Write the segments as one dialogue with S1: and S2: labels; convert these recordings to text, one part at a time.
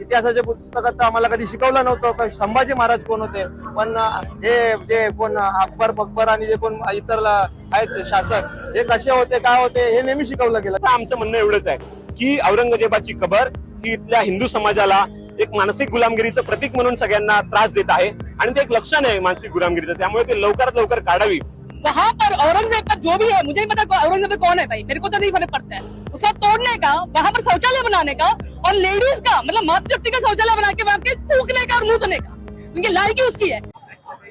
S1: इतिहासाच्या पुस्तकात तर आम्हाला कधी शिकवलं नव्हतं. का संभाजी महाराज कोण होते? पण हे जे कोण अकबर बकबर आणि जे कोण इतर आहेत शासक हे कसे होते काय होते हे नेहमी शिकवलं गेलं.
S2: आमचं म्हणणं एवढंच आहे की औरंगजेबाची कबर ही इथल्या हिंदू समाजाला एक मानसिक गुलामगिरीचं प्रतीक म्हणून सगळ्यांना त्रास देत आहे. आणि ते एक लक्षण आहे मानसिक गुलामगिरीचं. त्यामुळे ते लवकरात लवकर काढावी.
S3: वहाँ पर औरंगज़ेब का जो भी है, मुझे नहीं पता औरंगज़ेब कौन है भाई, मेरे को तो नहीं फ़र्क पड़ता है। उसका तोड़ने का, वहाँ पर शौचालय बनाने का और लेडीज़ का मतलब मातृशक्ति का शौचालय बना के वहाँ के थूकने का और मुँह धोने का उनकी लायकी उसकी है?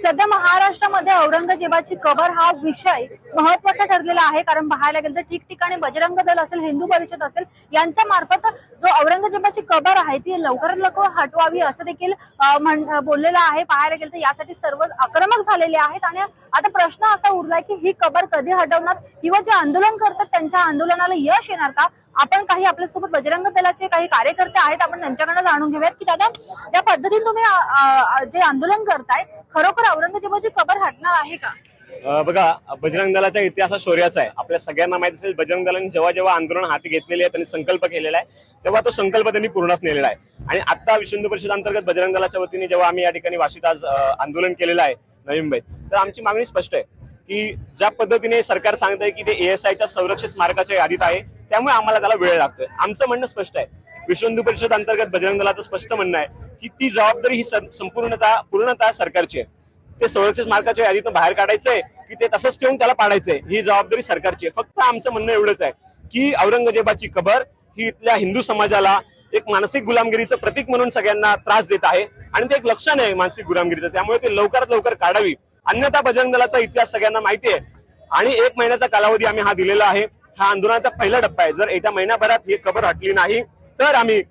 S4: सध्या महाराष्ट्रामध्ये औरंगजेबाची कबर हा विषय महत्त्वाचा ठरलेला आहे. कारण पाहायला गेलं तर ठिकठिकाणी बजरंग दल असेल हिंदू परिषद असेल यांच्या मार्फत जो औरंगजेबाची कबर आहे ती लवकरात लवकर हटवावी असं देखील म्हण- बोललेलं आहे. पाहायला गेलं तर यासाठी सर्व आक्रमक झालेले आहेत. आणि आता प्रश्न असा उरलाय की ही कबर कधी हटवणार? किंवा जे आंदोलन करतात त्यांच्या आंदोलनाला यश येणार का? आपण काही आपल्यासोबत बजरंग दलाचे काही कार्यकर्ते आहेत आपण त्यांच्याकडनं जाणून घेऊयात की दादा ज्या पद्धतीने तुम्ही जे आंदोलन करताय खरोखर औरंगजेबाची कबर हटणार आहे का?
S2: बघा बजरंग दलाचा इतिहास हा शौर्याचा आहे. आपल्या सगळ्यांना माहीत असेल बजरंग दलाने जेव्हा जेव्हा आंदोलन हाती घेतलेले आहे त्यांनी संकल्प केलेला आहे. तेव्हा तो संकल्प त्यांनी पूर्णच नेलेला आहे. आणि आता विश्व हिंदू परिषद अंतर्गत बजरंग दलाच्या वतीने जेव्हा आम्ही या ठिकाणी वाशीत आज आंदोलन केलेलं आहे नवी मुंबईत तर आमची मागणी स्पष्ट आहे. की ज्या पद्धतीने सरकार सांगत आहे की ते एएसआयच्या संरक्षित स्मारकाच्या यादीत आहे त्यामुळे आम्हाला त्याला वेळ लागतोय. आमचं म्हणणं स्पष्ट आहे. विश्व हिंदू परिषद अंतर्गत बजरंग दलाचं स्पष्ट म्हणणं आहे की ती जबाबदारी ही संपूर्णता संपूर्णतः पूर्णतः सरकारची आहे. ते संरक्षित स्मारकाच्या यादीतून बाहेर काढायचंय की ते तसंच ठेवून त्याला पाडायचंय. ही जबाबदारी सरकारची आहे. फक्त आमचं म्हणणं एवढंच आहे की औरंगजेबाची कबर ही इथल्या हिंदू समाजाला एक मानसिक गुलामगिरीचं प्रतीक म्हणून सगळ्यांना त्रास देत आहे. आणि ते एक लक्षण आहे मानसिक गुलामगिरीचं. त्यामुळे ते लवकरात लवकर काढावी. अन्यथा बजरंग दलाचा इतिहास सगळ्यांना माहिती आहे. आणि एक महिन्याचा कालावधी आम्ही हा दिलेला आहे. हा आंदोलनाचा पहिला टप्पा आहे. जर येत्या महिन्याभरात ही खबर हटली नाही तर आम्ही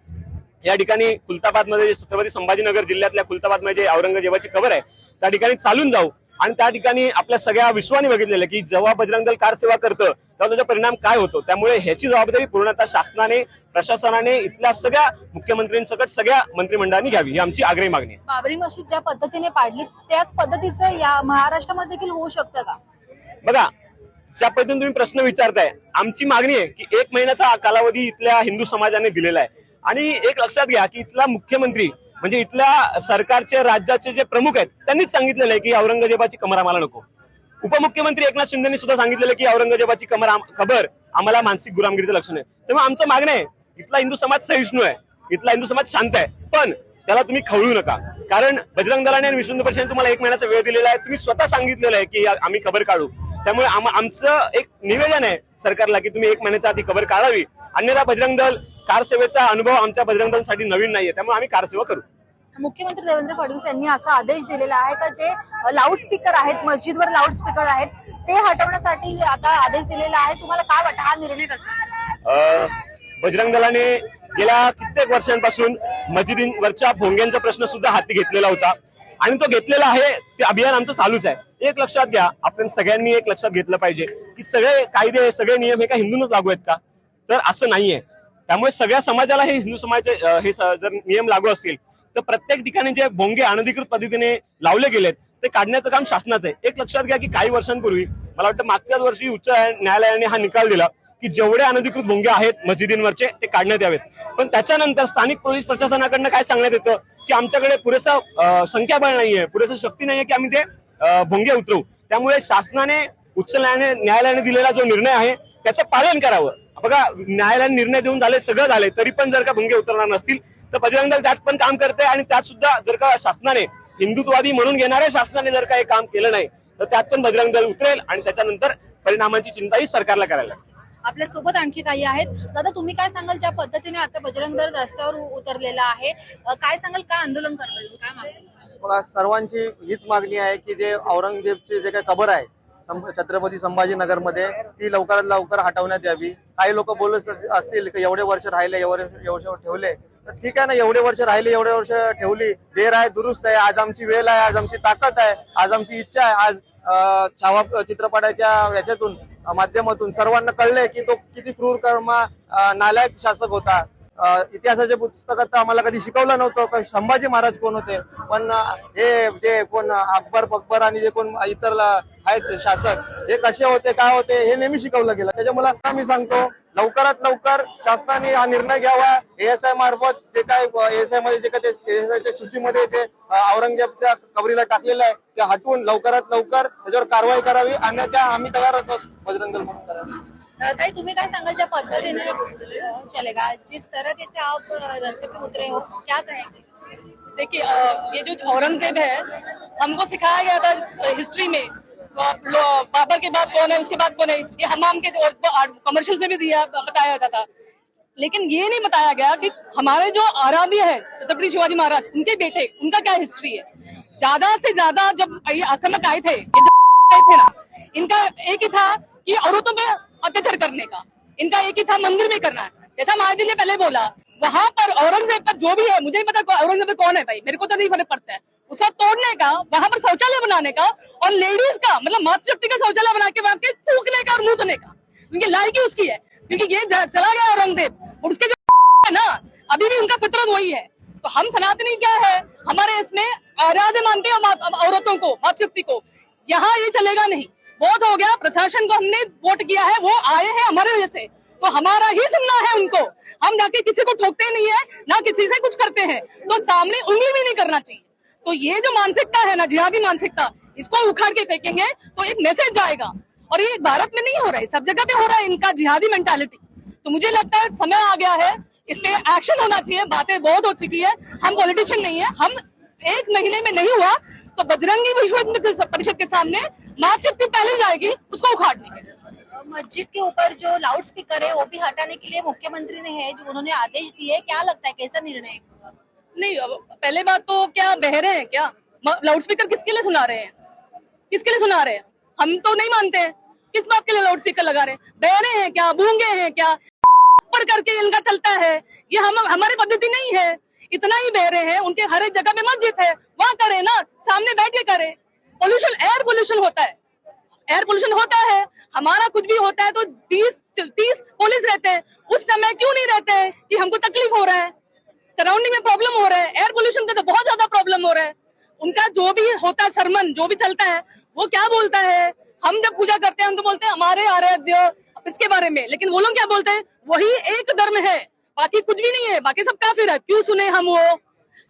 S2: या ठिकाणी कुलताबादमध्ये छत्रपती संभाजीनगर जिल्ह्यातल्या कुलताबादमध्ये जे औरंगजेबाची खबर आहे त्या ठिकाणी चालून जाऊ. आणि त्या ठिकाणी आपल्या सगळ्या विश्वाने बघितलेलं की जेव्हा बजरंग दल कार सेवा करतं तेव्हा त्याचा परिणाम काय होतो? त्यामुळे ह्याची जबाबदारी पूर्णतः शासनाने प्रशासनाने इथल्या सगळ्या मुख्यमंत्र्यांसकट सगळ्या मंत्रिमंडळाने घ्यावी ही आमची आग्रही मागणी आहे.
S4: बाबरी मशीद ज्या पद्धतीने पाडली त्याच पद्धतीचं या महाराष्ट्रामध्ये देखील होऊ शकतं का?
S2: बघा ज्या पद्धतीने तुम्ही प्रश्न विचारताय आमची मागणी आहे की एक महिन्याचा कालावधी इथल्या हिंदू समाजाने दिलेला आहे. आणि एक लक्षात घ्या की इथला मुख्यमंत्री म्हणजे इथल्या सरकारचे राज्याचे जे प्रमुख आहेत त्यांनीच सांगितलेलं आहे की औरंगजेबाची कमर आम्हाला नको. उपमुख्यमंत्री एकनाथ शिंदेनी सुद्धा सांगितलेलं की औरंगजेबाची कमर खबर आम्हाला मानसिक गुलामगिरीचं लक्षण आहे. तेव्हा आमचं मागणं आहे इथला हिंदू समाज सहिष्णू आहे इथला हिंदू समाज शांत आहे. पण त्याला तुम्ही खवळू नका. कारण बजरंग दलाने आणि विष्णू परिषदेने तुम्हाला एक महिन्याचा वेळ दिलेला आहे. तुम्ही स्वतः सांगितलेलं आहे की आम्ही खबर काढू. त्यामुळे आमचं एक निवेदन आहे सरकारला की तुम्ही एक महिन्याच्या आधी खबर काढावी. अन्यथा बजरंग दल कार सेवेचा अनुभव आमच्या बजरंग दलसाठी नवीन नाहीये. त्यामुळे आम्ही कार सेवा करू.
S4: मुख्यमंत्री देवेंद्र फडणवीस यांनी असा आदेश दिलेला आहे का जे लाऊडस्पीकर आहेत मस्जिदवर लाऊडस्पीकर आहेत ते हटवण्यासाठी आता आदेश दिलेला आहे. तुम्हाला काय वाटतं? हा निर्णय कसा
S2: बजरंग दलाने गेल्या कित्येक वर्षांपासून मस्जिदींवरच्या भोंग्यांचा प्रश्न सुद्धा हाती घेतलेला होता. आणि तो घेतलेला आहे ते अभियान आमचं चालूच आहे. एक लक्षात घ्या आपण सगळ्यांनी एक लक्षात घेतलं पाहिजे की सगळे कायदे सगळे नियम हे का हिंदूनच लागू आहेत का? तर असं नाहीये. त्यामुळे सगळ्या समाजाला हे हिंदू समाजाचे हे जर नियम लागू असतील तर प्रत्येक ठिकाणी जे भोंगे अनधिकृत पद्धतीने लावले गेलेत ते काढण्याचं काम शासनाचं आहे. एक लक्षात घ्या की काही वर्षांपूर्वी मला वाटतं मागच्याच वर्षी उच्च न्यायालयाने हा निकाल दिला की जेवढे अनधिकृत भोंगे आहेत मस्जिदींवरचे ते काढण्यात यावेत. पण त्याच्यानंतर स्थानिक पोलीस प्रशासनाकडनं काय सांगण्यात येतं की आमच्याकडे पुरेसा संख्याबळ नाहीये पुरेसं शक्ती नाहीये की आम्ही ते भोंगे उतरवू. त्यामुळे शासनाने उच्च न्यायालयाने न्यायालयाने दिलेला जो निर्णय आहे त्याचं पालन करावं. बघा न्यायालयाने निर्णय देऊन झाले सगळं झाले तरी पण जर का भुंगे उतरणार नसतील तर बजरंग दल त्यात पण काम करते आणि त्यात सुद्धा जर का शासनाने हिंदुत्ववादी म्हणून घेणाऱ्या शासनाने जर का हे काम केलं नाही तर त्यात पण बजरंग दल उतरेल आणि त्याच्यानंतर परिणामांची चिंताही सरकारला करायला लागेल.
S4: आपल्यासोबत आणखी काही आहेत. दादा तुम्ही काय सांगाल ज्या पद्धतीने आता बजरंग दल रस्त्यावर उतरलेला आहे? काय सांगाल? का आंदोलन करताय तुम्ही? काय मागणी
S1: सर्वांची हीच मागणी आहे की जे औरंगजेबचे जे काही कबर आहे सं- छत्रपती संभाजीनगरमध्ये ती लवकरात लवकर हटवण्यात यावी. काही लोक बोलत असतील की एवढे वर्ष राहिले एवढे एवढे वर्ष ठेवले ठीक आहे ना एवढे वर्ष राहिले एवढे वर्ष ठेवली. देर आहे दुरुस्त आहे आज आमची वेळ आहे आज आमची ताकद आहे आज आमची इच्छा आहे. आज छावा चित्रपटाच्या याच्यातून माध्यमातून सर्वांना कळलंय की तो किती क्रूर कर्मा नालायक शासक होता. इतिहासाच्या पुस्तकात आम्हाला कधी शिकवलं नव्हतं संभाजी महाराज कोण होते? पण हे जे कोण अकबर बकबर आणि जे कोण इतर आहेत शासक हे कसे होते काय होते हे नेहमी शिकवलं गेलं. त्याच्यामुळे मी सांगतो लवकरात लवकर शासनाने हा निर्णय घ्यावा. एएसआय मार्फत जे काय एएसआयमध्ये जे काय एएसआयच्या सूचीमध्ये जे औरंगजेबच्या कबरीला टाकलेलं आहे ते हटवून लवकरात लवकर त्याच्यावर कारवाई करावी. अन्यथा आम्ही तयार असतो. बजरंग दल म्हणून
S4: ताई तुम्ही काय सांगाल ज्या पद्धतीने चलेगा? जिस तरह से आप रास्ते पे उतरे हो क्या कहेंगे?
S3: देखिए ये जो औरंगजेब है हमको सिखाया गया था हिस्ट्री में बाबर के बाद कौन है, उसके बाद कौन है? ये हमाम के कमर्शियल्स में भी दिया, बताया जाता था। लेकिन ये नहीं बताया गया कि हमारे जो आराध्य है, छत्रपति शिवाजी महाराज, उनके बेटे, उनका क्या हिस्ट्री है? ज़्यादा से ज़्यादा जब ये आक्रमक आए थे आए थे ना, इनका एक ही था कि औरतों पे अत्याचार करने का। इनका एक ही था मंदिर में करना। जैसा महाराज ने पहले बोला, वहाँ पर औरंगज़ेब पर जो भी है, मुझे नहीं पता औरंगज़ेब कौन है भाई, मेरे को तो नहीं फ़र्क पड़ता है। उसका तोड़ने का, वहाँ पर शौचालय बनाने का और लेडीज़ का मतलब मातृशक्ति का शौचालय बना के वहाँ के थूकने का और मूतने का। उनकी लायकी उसकी है, क्योंकि ये चला गया औरंगज़ेब और उसके जो है ना, अभी भी उनका फितरत वही है। तो हम सनातनी क्या है? हमारे इसमें आराध्य मानते हैं औरतों को मातृशक्ति को। यहाँ ये चलेगा नहीं। बहुत हो गया, प्रशासन को हमने वोट किया है, वो आए हैं हमारे वजह से। तो हमारा ही सुनना है उनको। हम जाके किसी को ठोकते नहीं है, ना किसी से कुछ करते हैं। तो सामने उंगली भी नहीं करना चाहिए। तो ये जो मानसिकता है ना, जिहादी मानसिकता, इसको उखाड़ के फेंकेंगे तो एक मैसेज जाएगा और ये भारत में नहीं हो रहा है, सब जगह पे हो रहा है इनका जिहादी मेंटालिटी तो मुझे लगता है समय आ गया है, इस पे एक्शन होना चाहिए, बातें बहुत हो चुकी है, हम पॉलिटिशियन नहीं है, हम एक महीने में नहीं हुआ तो बजरंगी विश्व परिषद के सामने मातृशक्ति पहले जाएगी, उसको उखाड़ने के
S4: मस्जिद के ऊपर जो लाउड स्पीकर है, वो भी हटाने के लिए मुख्यमंत्री ने है, जो उन्होंने आदेश दिए क्या लगता है, कैसा निर्णय?
S3: नहीं पहले बात तो क्या बहरे हैं क्या? लाउड स्पीकर किसके लिए सुना रहे हैं? किसके लिए सुना रहे हैं? हम तो नहीं मानते हैं। किस बात के लिए लाउड स्पीकर लगा रहे हैं? बहरे हैं क्या? बूँगे हैं क्या? पर करके इनका चलता है। ये हम, हमारी पद्धति नहीं है। इतना ही बहरे हैं। उनके हर एक जगह पे मस्जिद है। वहाँ करे ना, सामने बैठ के करे। पोल्यूशन एयर पोल्यूशन होता है। एयर पोल्यूशन होता है। हमारा कुछ भी होता है तो बीस, तीस पुलिस रहते हैं। उस समय क्यों नहीं रहते हैं कि हमको तकलीफ़ हो रहा है? सराउंडिंग में प्रॉब्लम हो रहा है। एयर पोल्यूशन का तो बहुत ज़्यादा प्रॉब्लम हो रहा है। उनका जो भी होता है सरमन, जो भी चलता है, वो क्या बोलता है? हम जब पूजा करते हैं हम तो बोलते हैं, हमारे आराध्य इसके बारे में। लेकिन वो लोग क्या बोलते हैं? वही एक धर्म है। बाकी कुछ भी नहीं है। बाकी सब काफिर है। क्यों सुने हम वो?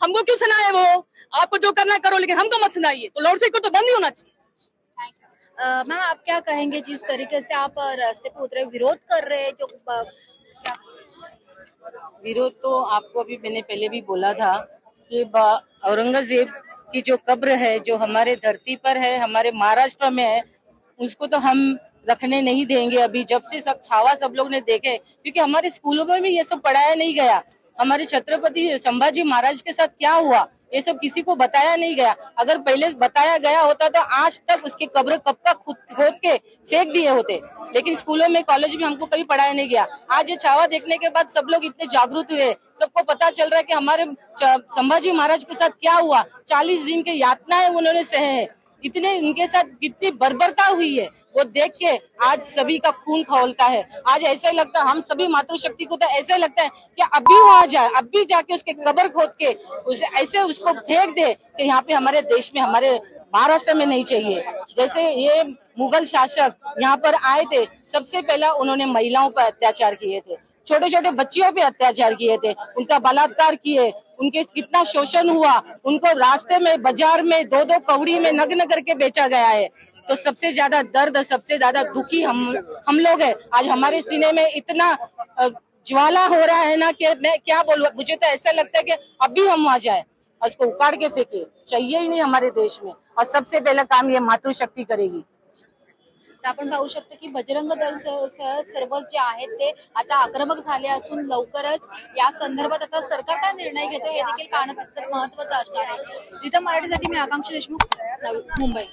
S3: हमको क्यों सुनाए वो? आपको जो करना करो, लेकिन हमको मत सुनाइए। तो लाउड स्पीकर तो बंद ही होना चाहिए।
S4: मैम आप क्या कहेंगे जिस तरीके से आप रास्ते पे उतरे, विरोध कर रहे हैं, जो
S5: विरोध तो आपको अभी मैंने पहले भी बोला था कि औरंगज़ेब की जो कब्र है, जो हमारे धरती पर है, हमारे महाराष्ट्र में है, उसको तो हम रखने नहीं देंगे अभी। जब से सब छावा सब लोग ने देखे, क्योंकि हमारे स्कूलों में भी ये सब पढ़ाया नहीं गया। हमारे छत्रपति संभाजी महाराज के साथ क्या हुआ? ये सब किसी को बताया नहीं गया। अगर पहले बताया गया होता तो आज तक उसकी कब्र कब का खुद खोद के फेंक दिए होते। लेकिन स्कूलों में, कॉलेज में हमको कभी पढ़ाया नहीं गया। आज ये छावा देखने के बाद सब लोग इतने जागरूक हुए। सबको पता चल रहा है कि हमारे संभाजी महाराज के साथ क्या हुआ। चालीस दिन के यातनाएँ उन्होंने सहे हैं। इतने उनके साथ कितनी बर्बरता हुई है। वो देख के आज सभी का खून खौलता है। आज ऐसा ही लगता है, हम सभी मातृशक्ति को तो ऐसा ही लगता है कि अभी वहाँ जाए अब भी जाके उसके कबर खोद के उसे ऐसे उसको फेंक दे कि यहाँ पे हमारे देश में, हमारे महाराष्ट्र में नहीं चाहिए। जैसे ये मुगल शासक यहाँ पर आए थे, सबसे पहला उन्होंने महिलाओं पर अत्याचार किए थे। छोटे छोटे बच्चियों पे अत्याचार किए थे, उनका बलात्कार किए, उनके कितना शोषण हुआ, उनको रास्ते में, बाज़ार में दो दो कौड़ी में नग्न करके बेचा गया है। तो सबसे ज़्यादा दर्द सबसे ज़्यादा दुखी हम हम लोग है। आज हमारे सीने में इतना ज्वाला हो रहा है ना कि मैं क्या बोलूँ? मुझे तो ऐसा लगता है कि अभी हम वहाँ जाए। और उसको उखाड़ के फेंके। चाहिए ही नहीं हमारे देश में। और सबसे पहला काम ये मातृशक्ती करेगी।
S4: तर आपण पाहू शकतो की बजरंग दल सर्वच जे आहेत ते आता आक्रमक झाले असून लवकरच या संदर्भात आता सरकार काय निर्णय घेतो हे देखील पाहणं तितकंच महत्वाचं असणार आहे. तिथं मराठीसाठी मी आकांक्षा देशमुख मुंबई.